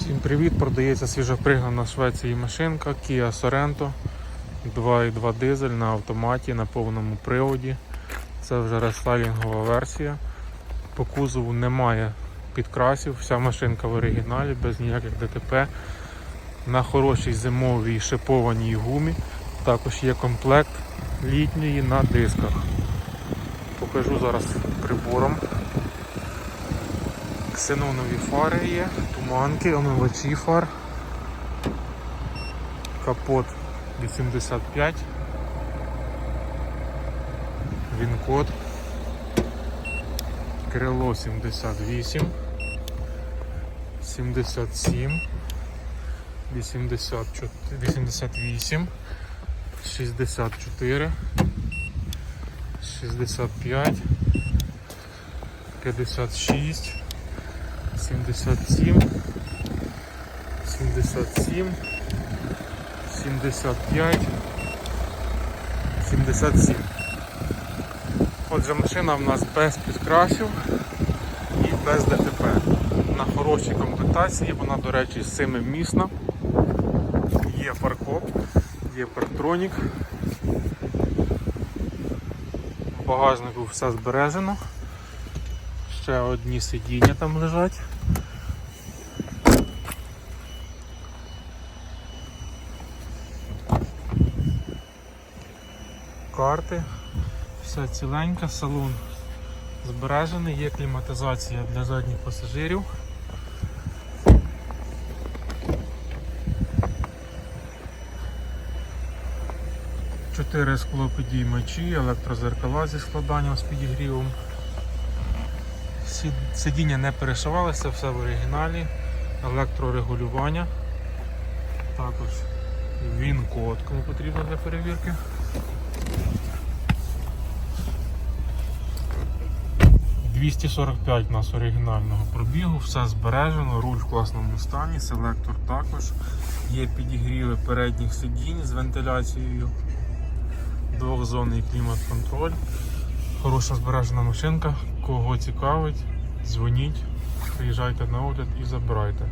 Всім привіт! Продається свіжопригнана в Швеції машинка Kia Sorento 2.2 дизель на автоматі на повному приводі. Це вже рестайлінгова версія. По кузову немає підкрасів, вся машинка в оригіналі, без ніяких ДТП. На хорошій зимовій шипованій гумі. Також є комплект літньої на дисках. Покажу зараз прибором. Ксенонові фари є, туманки, омивачі фар, капот 85, він-код, крило 78, 77, 84, 88, 64, 65, 56, 77, 77, 75, 77. Отже, машина в нас без підкрасів і без ДТП. На хорошій комплектації, вона, до речі, семимісна. Є фаркоп, є партронік. В багажнику все збережено. Ще одні сидіння там лежать. Карти, все ціленьке, салон збережений, є кліматизація для задніх пасажирів. Чотири склопідіймачі, електрозеркала зі складанням з підігрівом. Сидіння не перешивалися, все в оригіналі, електрорегулювання. Також він-код, кому потрібно для перевірки. «245» у нас оригінального пробігу, все збережено, руль в класному стані, селектор також. Є підігріви передніх сидінь з вентиляцією, двохзонний клімат-контроль. Хороша збережена машинка. Кого цікавить, дзвоніть, приїжджайте на огляд і забирайте.